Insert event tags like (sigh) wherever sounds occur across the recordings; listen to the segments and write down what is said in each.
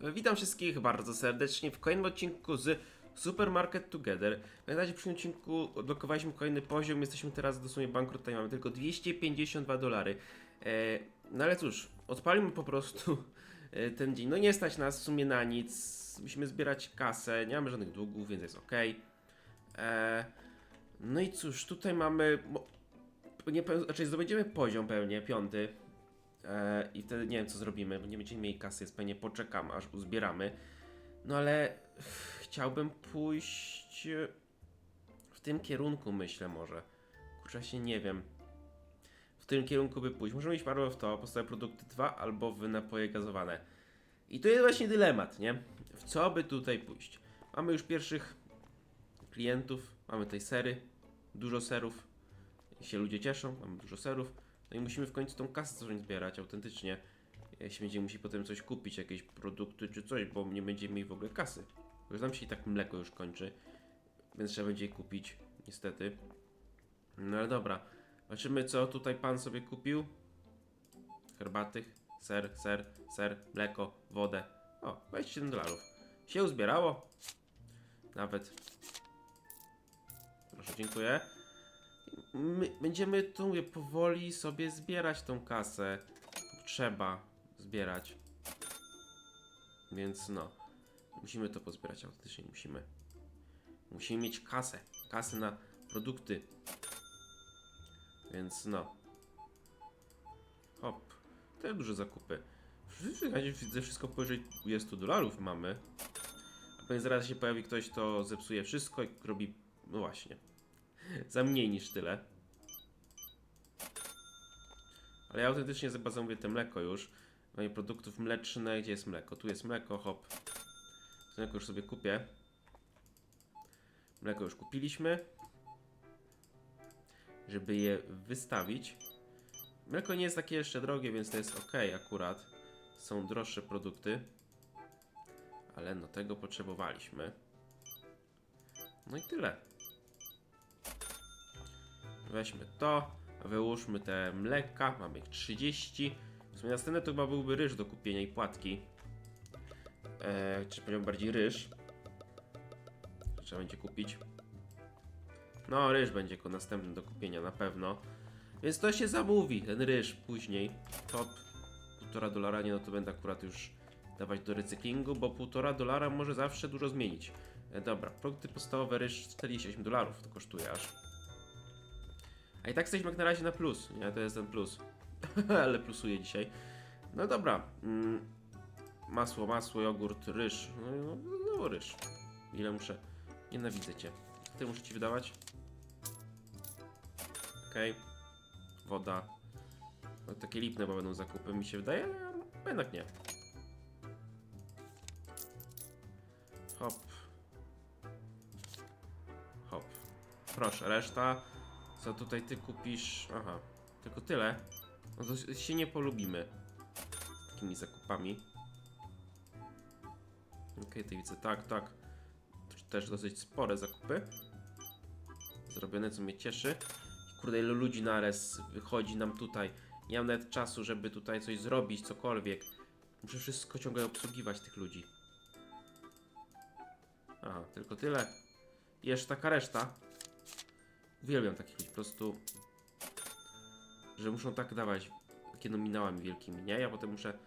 Witam wszystkich bardzo serdecznie w kolejnym odcinku z Supermarket Together. Pamiętajcie, przy tym odcinku odblokowaliśmy kolejny poziom, jesteśmy teraz dosłownie bankrutem, mamy tylko 252 dolary. E, no ale cóż, odpalimy po prostu e, ten dzień. No nie stać nas w sumie na nic, musimy zbierać kasę, nie mamy żadnych długów, więc jest ok. E, no i cóż, tutaj mamy... Nie, znaczy zdobędziemy poziom pewnie, piąty. E, I wtedy nie wiem co zrobimy, bo nie będziemy mieli kasy, więc pewnie poczekam aż uzbieramy. No ale ch- chciałbym pójść e, w tym kierunku, myślę może. Kurczę, właśnie nie wiem. W tym kierunku by pójść. Możemy iść albo w to, podstawowe produkty 2, albo w napoje gazowane. I to jest właśnie dylemat, nie? W co by tutaj pójść? Mamy już pierwszych klientów, mamy tutaj sery, dużo serów. I się ludzie cieszą, mamy dużo serów. No i musimy w końcu tą kasę zacząć zbierać autentycznie. Jeśli będziemy musieli potem coś kupić, jakieś produkty czy coś, bo nie będziemy mieli w ogóle kasy. Bo już nam się i tak mleko już kończy, więc trzeba będzie je kupić, niestety. No ale dobra, zobaczymy co tutaj pan sobie kupił. Herbaty, ser, ser, ser, mleko, wodę. O, 27 dolarów. Się uzbierało. Nawet. Proszę, dziękuję. My będziemy tu mówię, powoli sobie zbierać tą kasę. Trzeba zbierać. Więc no. Musimy to pozbierać autentycznie, musimy. Musimy mieć kasę. Kasę na produkty. Więc no. Hop. Te duże zakupy. Widzę wszystko powyżej 20 dolarów mamy. A pewnie zaraz się pojawi ktoś, kto zepsuje wszystko i robi. No właśnie za mniej niż tyle. Ale ja autentycznie zamówię te mleko już. Mamy produktów mlecznych. Gdzie jest mleko? Tu jest mleko, hop. Mleko już sobie kupię. Mleko już kupiliśmy. Żeby je wystawić. Mleko nie jest takie jeszcze drogie, więc to jest ok akurat. Są droższe produkty. Ale no tego potrzebowaliśmy. No i tyle. Weźmy to, wyłóżmy te mleka, mamy ich 30. W sumie następne to chyba byłby ryż do kupienia i płatki. Eee, czy powiedziałbym bardziej ryż. Trzeba będzie kupić. No, ryż będzie następny do kupienia na pewno. Więc to się zamówi, ten ryż później. Top. Półtora dolara, nie no to będę akurat już dawać do recyklingu, bo półtora dolara może zawsze dużo zmienić. E, dobra, produkty podstawowe ryż 48 dolarów to kosztuje aż. A i tak jesteśmy jak na razie na plus, nie? To jest ten plus. (laughs) Ale plusuję dzisiaj. No dobra. Mm, masło, masło, jogurt, ryż. No, no, no ryż. Ile muszę? Nienawidzę cię. Ty muszę ci wydawać? Okej. Woda. No, takie lipne bo będą zakupy, mi się wydaje, a jednak nie. Hop. Hop. Proszę, reszta. Co tutaj ty kupisz? Aha, tylko tyle. No to się nie polubimy takimi zakupami. Okej, okay, widzę, tak, tak. Też dosyć spore zakupy. Zrobione, co mnie cieszy. Kurde, ile ludzi naraz wychodzi nam tutaj. Nie mam nawet czasu, żeby tutaj coś zrobić, cokolwiek. Muszę wszystko ciągle obsługiwać tych ludzi. Aha, tylko tyle. Jeszcze taka reszta. Uwielbiam takich ludzi, po prostu. Że muszą tak dawać takie nominałami wielkimi, nie? Ja potem muszę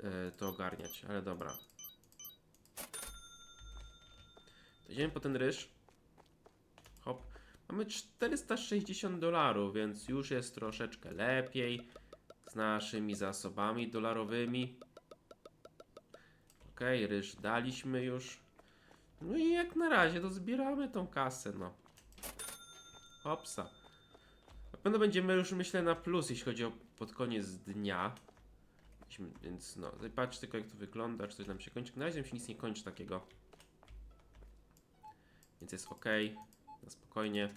e, to ogarniać, ale dobra. To idziemy po ten ryż. Hop. Mamy 460 dolarów, więc już jest troszeczkę lepiej z naszymi zasobami dolarowymi. Okej, ryż daliśmy już. No i jak na razie to zbieramy tą kasę, no. Hopsa. Na pewno będziemy już myślę na plus, jeśli chodzi o pod koniec dnia. Więc no, patrz tylko jak to wygląda, czy coś nam się kończy. Na razie się nic nie kończy takiego. Więc jest ok. Na spokojnie.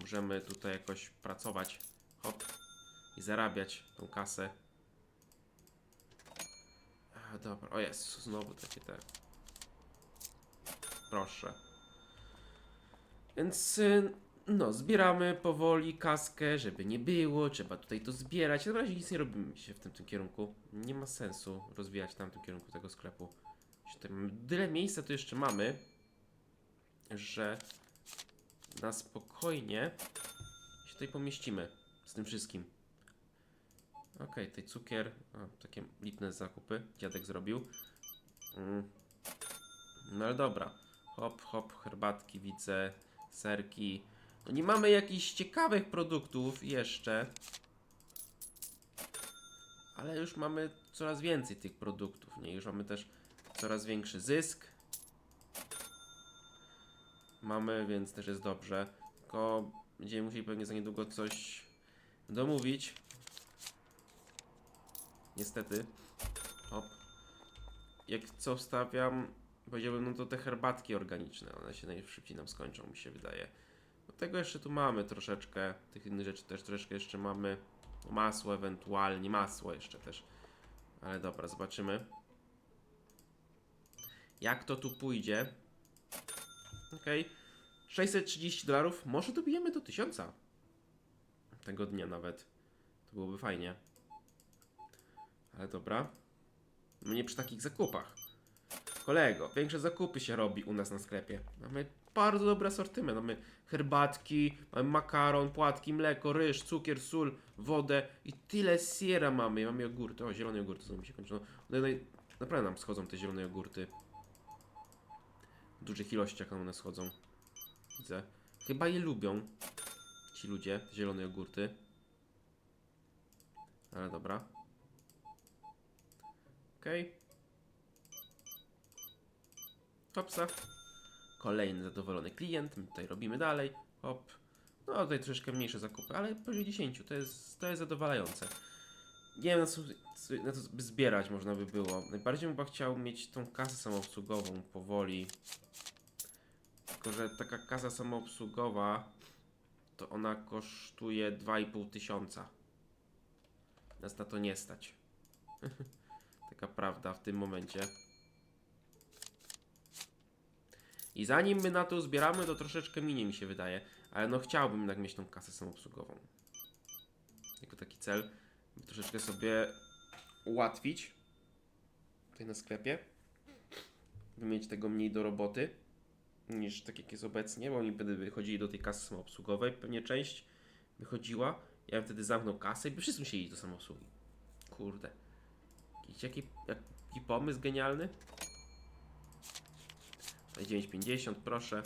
Możemy tutaj jakoś pracować. Hop. I zarabiać tą kasę. Dobra, o jest, znowu takie te. Proszę. Więc y, No, zbieramy powoli kaskę, żeby nie było, trzeba tutaj to zbierać. Na razie nic nie robimy się w tym, tym kierunku. Nie ma sensu rozwijać tam w tym kierunku tego sklepu. Tyle miejsca tu jeszcze mamy, że na spokojnie się tutaj pomieścimy z tym wszystkim. Okej, tutaj cukier, a, takie lipne zakupy dziadek zrobił. Mm. No ale dobra. Hop, hop, herbatki widzę, serki. No nie mamy jakichś ciekawych produktów jeszcze. Ale już mamy coraz więcej tych produktów, nie? Już mamy też coraz większy zysk. Mamy, więc też jest dobrze. Tylko będziemy musieli pewnie za niedługo coś domówić. Niestety. Hop. Jak co wstawiam, powiedziałbym, no to te herbatki organiczne, one się najszybciej nam skończą, mi się wydaje. Do tego jeszcze tu mamy troszeczkę, tych innych rzeczy też troszeczkę jeszcze mamy. Masło ewentualnie, masło jeszcze też. Ale dobra, zobaczymy. Jak to tu pójdzie. Okej. 630 dolarów. Może dobijemy do 1000. Tego dnia nawet. To byłoby fajnie. Ale dobra. No nie przy takich zakupach. Kolego, większe zakupy się robi u nas na sklepie. Mamy bardzo dobry asortyment. Mamy herbatki, mamy makaron, płatki, mleko, ryż, cukier, sól, wodę i tyle siera mamy. Mamy jogurty. O, zielone jogurty znowu mi się kończą. Naprawdę nam schodzą te zielone jogurty. W dużych ilościach nam one schodzą. Widzę. Chyba je lubią ci ludzie, zielone jogurty. Ale dobra. Okej. Hopsa. Kolejny zadowolony klient. My tutaj robimy dalej. Hop. No tutaj troszeczkę mniejsze zakupy, ale poziom 10 to jest, to jest zadowalające. Nie wiem na co, na co by zbierać można by było. Najbardziej bym chciał mieć tą kasę samoobsługową powoli. Tylko, że taka kasa samoobsługowa to ona kosztuje 2,5 tysiąca. Nas na to nie stać. (laughs) Taka prawda w tym momencie. I zanim my na to zbieramy, to troszeczkę minie mi się wydaje. Ale no chciałbym jednak mieć tą kasę samoobsługową. Jako taki cel. by Troszeczkę sobie ułatwić. Tutaj na sklepie. By mieć tego mniej do roboty. Niż tak jak jest obecnie, bo oni będą wychodzili do tej kasy samoobsługowej. Pewnie część wychodziła. Ja bym wtedy zamknął kasę i by wszyscy musieli iść do samoobsługi. Kurde. Jakiś jaki, jaki pomysł genialny? Tutaj 9,50 proszę.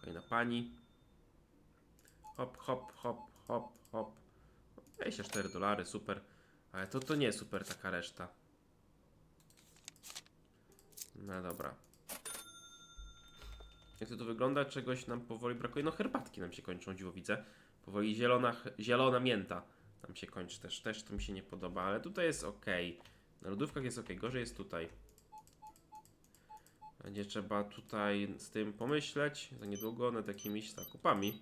Kolejna pani. Hop, hop, hop, hop, hop. 24 dolary, super. Ale to, to nie super taka reszta. No dobra. Jak to tu wygląda? Czegoś nam powoli brakuje. No herbatki nam się kończą, dziwo widzę. Powoli zielona, zielona mięta nam się kończy też. Też to mi się nie podoba, ale tutaj jest ok. Na lodówkach jest ok, gorzej jest tutaj. Będzie trzeba tutaj z tym pomyśleć za niedługo nad jakimiś zakupami.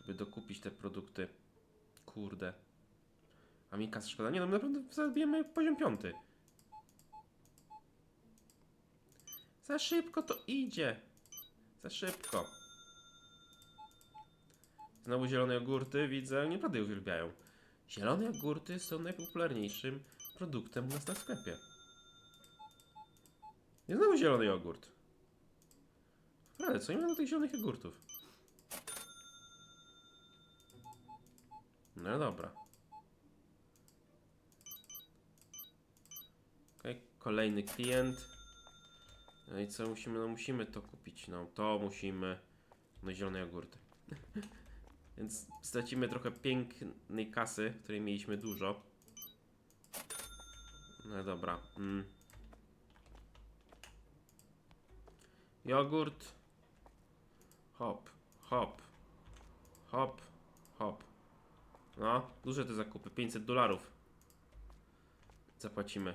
Żeby dokupić te produkty. Kurde. A mi szkoda. Nie no, my naprawdę zabijemy poziom piąty. Za szybko to idzie. Za szybko. Znowu zielone jogurty, widzę, naprawdę je uwielbiają. Zielone jogurty są najpopularniejszym produktem u nas na sklepie. I znowu zielony jogurt. Ale co nie ma do tych zielonych jogurtów? No dobra. Okej, kolejny klient. No i co musimy? No musimy to kupić. No to musimy. No zielone jogurty. (laughs) Więc stracimy trochę pięknej kasy, której mieliśmy dużo. No dobra. Mm. Jogurt. Hop, hop, hop, hop. No, duże te zakupy. 500 dolarów. Zapłacimy.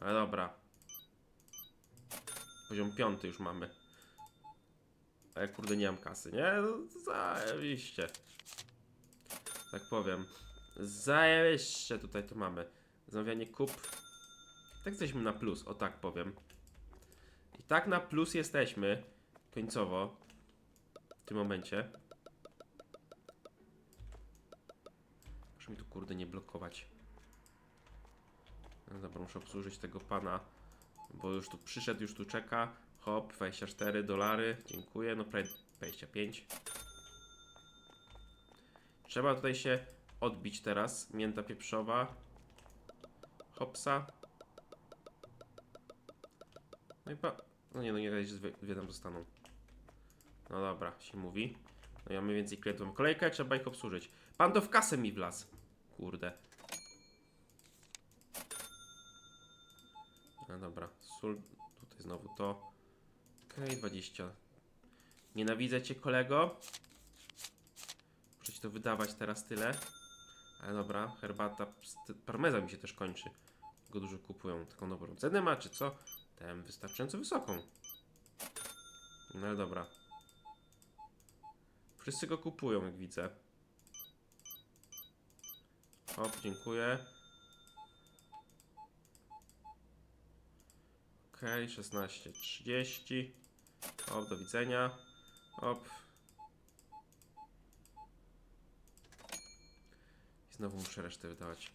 Ale dobra. Poziom piąty już mamy. A ja kurde nie mam kasy, nie? No, zajebiście. Tak powiem. Zajebiście tutaj to mamy. Zamawianie kup. Tak jesteśmy na plus, o tak powiem. Tak na plus jesteśmy końcowo w tym momencie. Proszę mi tu kurde nie blokować. No dobra, muszę obsłużyć tego pana, bo już tu przyszedł, już tu czeka. Hop, 24 dolary, dziękuję, no prawie 25. Trzeba tutaj się odbić teraz. Mięta pieprzowa. Hopsa. No i pa... No nie, no nie, dwie, dwie tam zostaną. No dobra, się mówi. No i mamy więcej klientów. Kolejkę, trzeba ich obsłużyć. Pan to w kasę mi wlazł. Kurde. No dobra, sól. Tutaj znowu to. Okej, 20. Nienawidzę cię, kolego. Muszę ci to wydawać teraz tyle. Ale dobra, herbata. Parmeza mi się też kończy. Go dużo kupują. Taką dobrą cenę ma, czy co? Tem wystarczająco wysoką. No ale dobra. Wszyscy go kupują, jak widzę. Hop, dziękuję. Okej, 16.30. Hop, do widzenia. Hop. I znowu muszę resztę wydawać.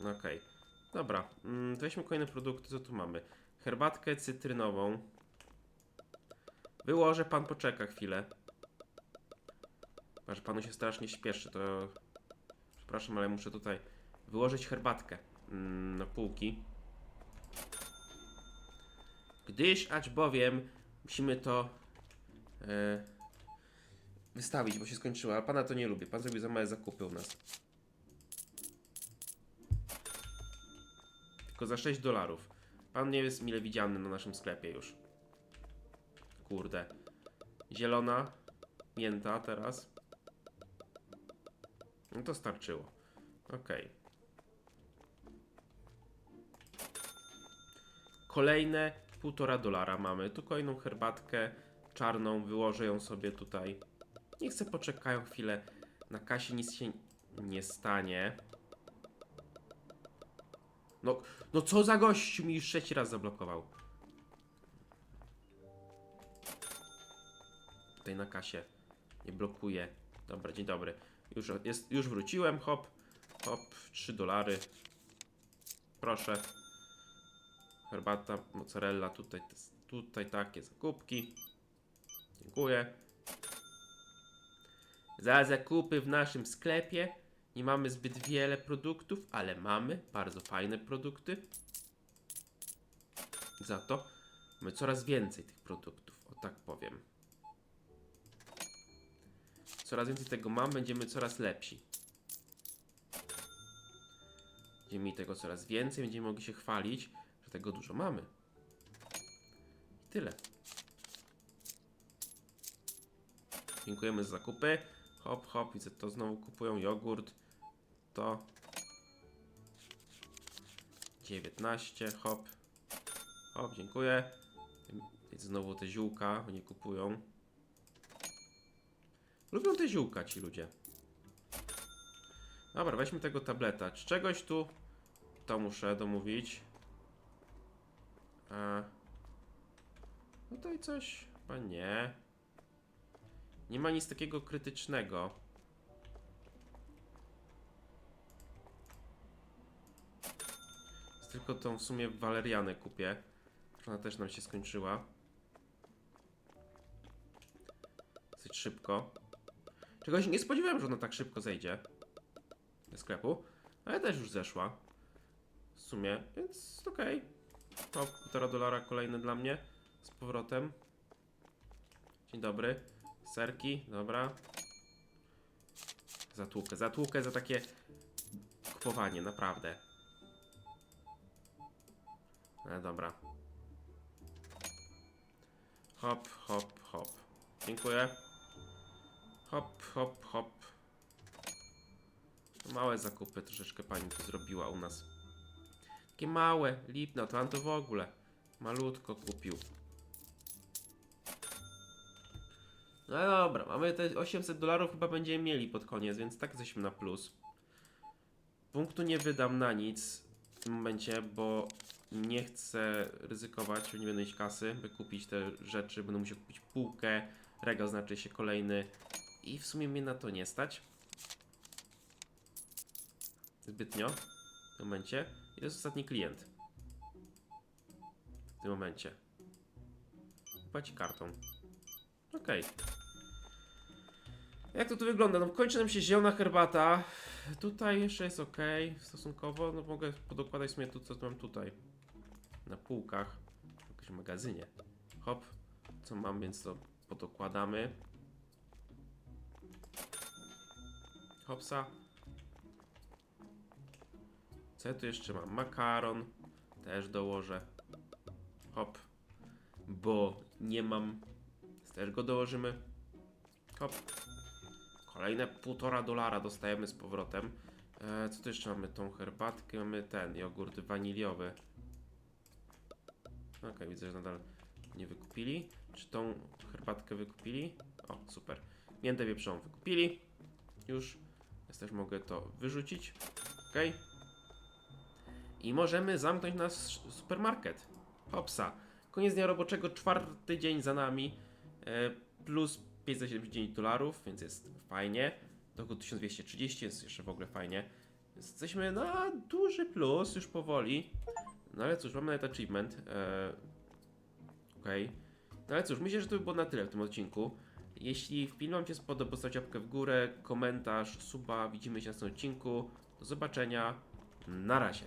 No Okej. Dobra, mm, to weźmy kolejne produkty, co tu mamy? Herbatkę cytrynową. Było, że pan poczeka chwilę. Chyba, że panu się strasznie śpieszy, to... Przepraszam, ale muszę tutaj wyłożyć herbatkę mm, na półki. Gdyż, acz bowiem, musimy to e, wystawić, bo się skończyło. A pana to nie lubię. Pan zrobił za małe zakupy u nas. Tylko za 6 dolarów. Pan nie jest mile widziany na naszym sklepie już. Kurde. Zielona. Mięta teraz. No to starczyło. Okej. Kolejne półtora dolara mamy. Tu kolejną herbatkę czarną. Wyłożę ją sobie tutaj. Niech se poczekają chwilę. Na kasie nic się nie stanie. No, no co za gościu mi już trzeci raz zablokował. Tutaj na kasie. Nie blokuje. Dobra, dzień dobry. Już, jest, już wróciłem, hop. Hop, 3 dolary. Proszę. Herbata, mozzarella, tutaj, tutaj takie zakupki. Dziękuję. Za zakupy w naszym sklepie nie mamy zbyt wiele produktów, ale mamy bardzo fajne produkty. Za to mamy coraz więcej tych produktów, o tak powiem. Coraz więcej tego mam, będziemy coraz lepsi. Będziemy mieli tego coraz więcej, będziemy mogli się chwalić, że tego dużo mamy. I tyle. Dziękujemy za zakupy. Hop, hop, widzę to znowu kupują jogurt. To 19, hop. Hop, dziękuję. Znowu te ziółka, nie kupują. Lubią te ziółka ci ludzie. Dobra, weźmy tego tableta. Czy czegoś tu to muszę domówić? A... No to i coś chyba nie. Nie ma nic takiego krytycznego. Tylko tą w sumie walerianę kupię. Ona też nam się skończyła. Dosyć szybko. Czegoś nie spodziewałem, że ona tak szybko zejdzie. Do sklepu. Ale też już zeszła. W sumie, więc okej. Okay. O, półtora dolara kolejny dla mnie. Z powrotem. Dzień dobry. Serki, dobra. Zatłukę, zatłukę za takie kupowanie, naprawdę. No dobra. Hop, hop, hop. Dziękuję. Hop, hop, hop. Małe zakupy troszeczkę pani tu zrobiła u nas. Takie małe, lipne, to on to w ogóle. Malutko kupił. No dobra, mamy te 800 dolarów chyba będziemy mieli pod koniec, więc tak jesteśmy na plus. Punktu nie wydam na nic w tym momencie, bo nie chcę ryzykować, nie będę mieć kasy, by kupić te rzeczy. Będę musiał kupić półkę, regał znaczy się kolejny i w sumie mnie na to nie stać. Zbytnio w tym momencie. I to jest ostatni klient. W tym momencie. Płaci kartą. Okej. Jak to tu wygląda? No kończy nam się zielona herbata. Tutaj jeszcze jest ok stosunkowo. No mogę podokładać w sumie to, co mam tutaj. Na półkach. W jakimś magazynie. Hop. Co mam, więc to podokładamy. Hopsa. Co ja tu jeszcze mam? Makaron. Też dołożę. Hop. Bo nie mam. Też go dołożymy. Hop. Kolejne półtora dolara dostajemy z powrotem. E, co tu jeszcze mamy? Tą herbatkę, mamy ten jogurt waniliowy. Okej, widzę, że nadal nie wykupili. Czy tą herbatkę wykupili? O, super. Miętę wieprzową wykupili. Już. Więc też mogę to wyrzucić. Okej. I możemy zamknąć nasz supermarket. Hopsa. Koniec dnia roboczego, czwarty dzień za nami. E, plus 579 dolarów, więc jest fajnie. Dochód 1230, jest jeszcze w ogóle fajnie. Jesteśmy na duży plus już powoli. No ale cóż, mamy nawet achievement. E, Okej. No ale cóż, myślę, że to by było na tyle w tym odcinku. Jeśli film Wam się spodobał, zostawcie łapkę w górę, komentarz, suba. Widzimy się na następnym odcinku. Do zobaczenia. Na razie.